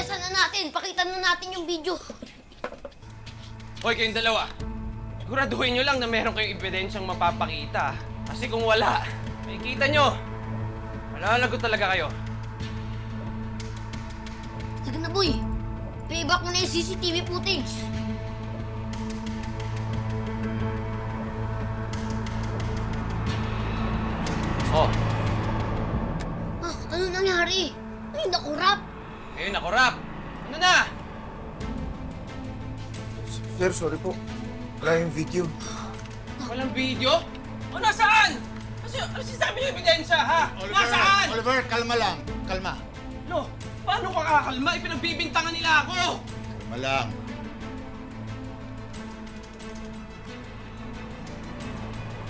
ebidensa na natin. Pakita na natin yung video. Hoy, kayong dalawa. Siguraduhin nyo lang na meron kayong ebidensyang mapapakita. Kasi kung wala, makikita nyo. Malalagot talaga kayo. Sige na, boy. Playback mo na yung CCTV footage. Oh, Ah, ano nangyari? Ay, nakurap. Ngayon ako, Rap. Ano na? Sir, sorry po. Wala yung video. Walang video? O, nasaan? Kasi, ano sinasabi niyo ebidensya, ha? Nasaan? Oliver, kalma lang. Kalma. No, paano ka kakalma? Ipinagbibintangan nila ako. Kalma lang.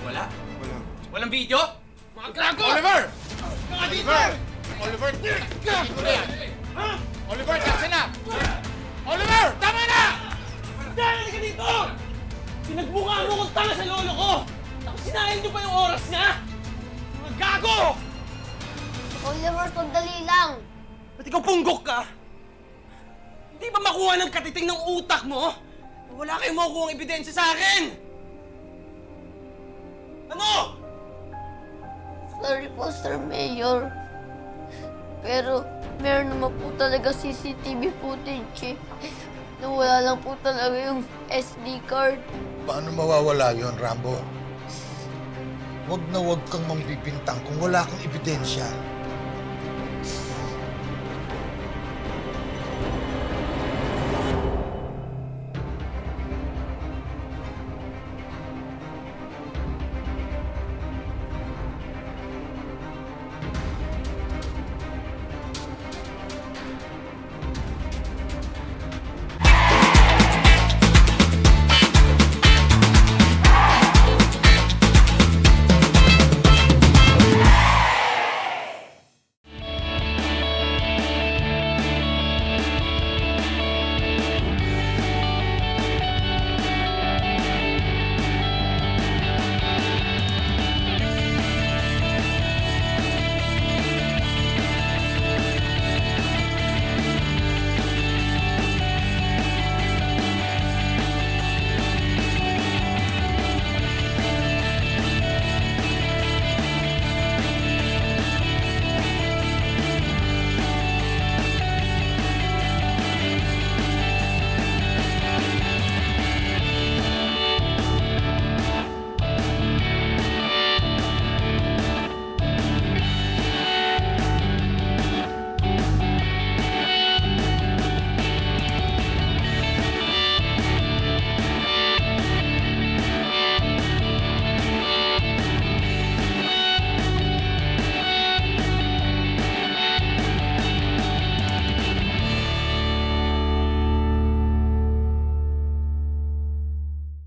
Wala? Wala. Walang video? Mga gago! Oliver! Mga dito! Oliver! Oliver, na yan. Oliver, taxi na! Oliver, tama na! Dahil ka dito! Pinagmukha mo kong tanga sa lolo ko! Tapos sinayin niyo pa yung oras niya! Mga gago! Oliver, sandali lang. Ba't ikaw punggok ka? Hindi ba makuha ng katiting ng utak mo? Wala kayong makukuha ng ebidensya sa akin! Ano? Sorry po, Sir Mayor. Pero, meron naman po talaga CCTV footage eh. Nawala lang po talaga yung SD card. Paano mawawala yon Rambo? Huwag na huwag kang mambibintang kung wala kang ebidensya.